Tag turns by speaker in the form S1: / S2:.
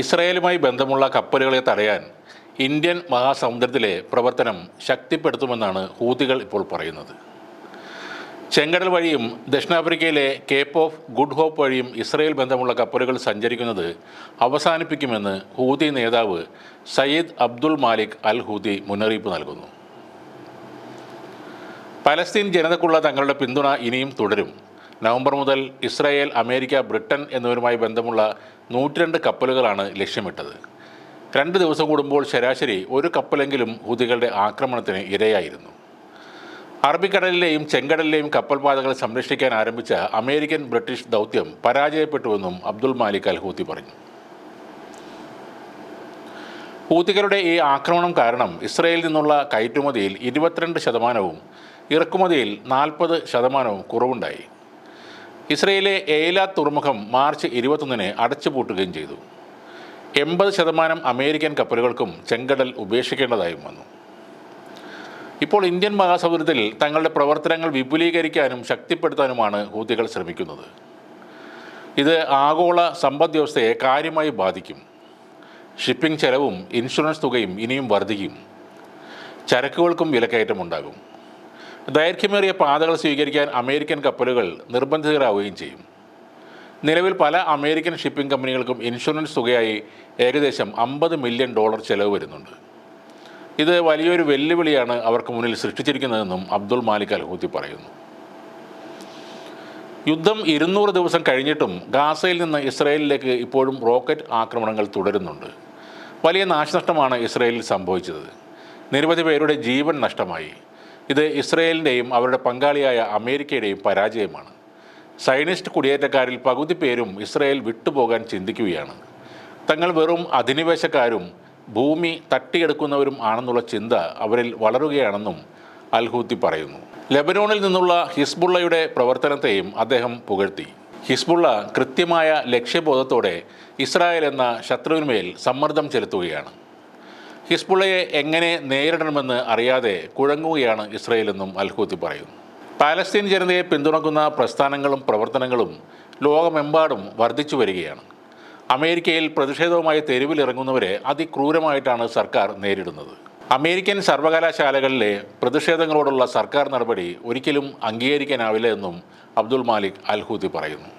S1: ഇസ്രയേലുമായി ബന്ധമുള്ള കപ്പലുകളെ തടയാൻ ഇന്ത്യൻ മഹാസമുദ്രത്തിലെ പ്രവർത്തനം ശക്തിപ്പെടുത്തുമെന്നാണ് ഹൂതികൾ ഇപ്പോൾ പറയുന്നത്. ചെങ്കടൽ വഴിയും ദക്ഷിണാഫ്രിക്കയിലെ കേപ്പ് ഓഫ് ഗുഡ് ഹോപ്പ് വഴിയും ഇസ്രയേൽ ബന്ധമുള്ള കപ്പലുകൾ സഞ്ചരിക്കുന്നത് അവസാനിപ്പിക്കുമെന്ന് ഹൂതി നേതാവ് Sayyid Abdul Malik al Houthi മുന്നറിയിപ്പ് നൽകുന്നു. പലസ്തീൻ ജനതക്കുള്ള തങ്ങളുടെ പിന്തുണ ഇനിയും തുടരും. നവംബർ മുതൽ ഇസ്രായേൽ അമേരിക്ക ബ്രിട്ടൻ എന്നിവരുമായി ബന്ധമുള്ള നൂറ്റിരണ്ട് കപ്പലുകളാണ് ലക്ഷ്യമിട്ടത്. രണ്ട് ദിവസം കൂടുമ്പോൾ ശരാശരി ഒരു കപ്പലെങ്കിലും ഹൂതികളുടെ ആക്രമണത്തിന് ഇരയായിരുന്നു. അറബിക്കടലിലെയും ചെങ്കടലിലെയും കപ്പൽപാതകൾ സംരക്ഷിക്കാൻ ആരംഭിച്ച അമേരിക്കൻ ബ്രിട്ടീഷ് ദൗത്യം പരാജയപ്പെട്ടുവെന്നും അബ്ദുൾ മാലിക് അൽ ഹൂത്തി പറഞ്ഞു. ഹൂത്തികളുടെ ഈ ആക്രമണം കാരണം ഇസ്രയേലിൽ നിന്നുള്ള കയറ്റുമതിയിൽ ഇരുപത്തിരണ്ട് ശതമാനവും ഇറക്കുമതിയിൽ നാൽപ്പത് ശതമാനവും കുറവുണ്ടായി. ഇസ്രയേലിലെ ഏല തുറമുഖം മാർച്ച് ഇരുപത്തൊന്നിന് അടച്ചുപൂട്ടുകയും ചെയ്തു. എൺപത് ശതമാനം അമേരിക്കൻ കപ്പലുകൾക്കും ചെങ്കടൽ ഉപേക്ഷിക്കേണ്ടതായും വന്നു. ഇപ്പോൾ ഇന്ത്യൻ മഹാസമുദ്രത്തിൽ തങ്ങളുടെ പ്രവർത്തനങ്ങൾ വിപുലീകരിക്കാനും ശക്തിപ്പെടുത്താനുമാണ് ഹൂത്തികൾ ശ്രമിക്കുന്നത്. ഇത് ആഗോള സമ്പദ് വ്യവസ്ഥയെ കാര്യമായി ബാധിക്കും. ഷിപ്പിംഗ് ചെലവും ഇൻഷുറൻസ് തുകയും ഇനിയും വർദ്ധിക്കും. ചരക്കുകൾക്കും വിലക്കയറ്റമുണ്ടാകും. ദൈർഘ്യമേറിയ പാതകൾ സ്വീകരിക്കാൻ അമേരിക്കൻ കപ്പലുകൾ നിർബന്ധിതരാവുകയും ചെയ്യും. നിലവിൽ പല അമേരിക്കൻ ഷിപ്പിംഗ് കമ്പനികൾക്കും ഇൻഷുറൻസ് തുകയായി ഏകദേശം അമ്പത് മില്യൺ ഡോളർ ചെലവ് വരുന്നുണ്ട്. ഇത് വലിയൊരു വെല്ലുവിളിയാണ് അവർക്ക് മുന്നിൽ സൃഷ്ടിച്ചിരിക്കുന്നതെന്നും അബ്ദുൾ മാലിക് അൽഹൂത്തി പറയുന്നു. യുദ്ധം ഇരുന്നൂറ് ദിവസം കഴിഞ്ഞിട്ടും ഗാസയിൽ നിന്ന് ഇസ്രയേലിലേക്ക് ഇപ്പോഴും റോക്കറ്റ് ആക്രമണങ്ങൾ തുടരുന്നുണ്ട്. വലിയ നാശനഷ്ടമാണ് ഇസ്രയേലിൽ സംഭവിച്ചത്. നിരവധി പേരുടെ ജീവൻ നഷ്ടമായി. ഇത് ഇസ്രയേലിന്റെയും അവരുടെ പങ്കാളിയായ അമേരിക്കയുടെയും പരാജയമാണ്. സൈനിസ്റ്റ് കുടിയേറ്റക്കാരിൽ പകുതി പേരും ഇസ്രയേൽ വിട്ടുപോകാൻ ചിന്തിക്കുകയാണ്. തങ്ങൾ വെറും അധിനിവേശക്കാരും ഭൂമി തട്ടിയെടുക്കുന്നവരും ആണെന്നുള്ള ചിന്ത അവരിൽ വളരുകയാണെന്നും അൽഹൂത്തി പറയുന്നു. ലെബനോണിൽ നിന്നുള്ള ഹിസ്ബുള്ളയുടെ പ്രവർത്തനത്തെയും അദ്ദേഹം പുകഴ്ത്തി. ഹിസ്ബുള്ള കൃത്യമായ ലക്ഷ്യബോധത്തോടെ ഇസ്രായേൽ എന്ന ശത്രുവിന്മേൽ സമ്മർദ്ദം ചെലുത്തുകയാണ്. ഹിസ്ബുള്ളയെ എങ്ങനെ നേരിടണമെന്ന് അറിയാതെ കുഴങ്ങുകയാണ് ഇസ്രയേലെന്നും അൽഹൂത്തി പറയുന്നു. പാലസ്തീൻ ജനതയെ പിന്തുണക്കുന്ന പ്രസ്ഥാനങ്ങളും പ്രവർത്തനങ്ങളും ലോകമെമ്പാടും വർദ്ധിച്ചു വരികയാണ്. അമേരിക്കയിൽ പ്രതിഷേധവുമായി തെരുവിലിറങ്ങുന്നവരെ അതിക്രൂരമായിട്ടാണ് സർക്കാർ നേരിടുന്നത്. അമേരിക്കൻ സർവകലാശാലകളിലെ പ്രതിഷേധങ്ങളോടുള്ള സർക്കാർ നടപടി ഒരിക്കലും അംഗീകരിക്കാനാവില്ല എന്നും അബ്ദുൾ മാലിക് അൽഹൂത്തി പറയുന്നു.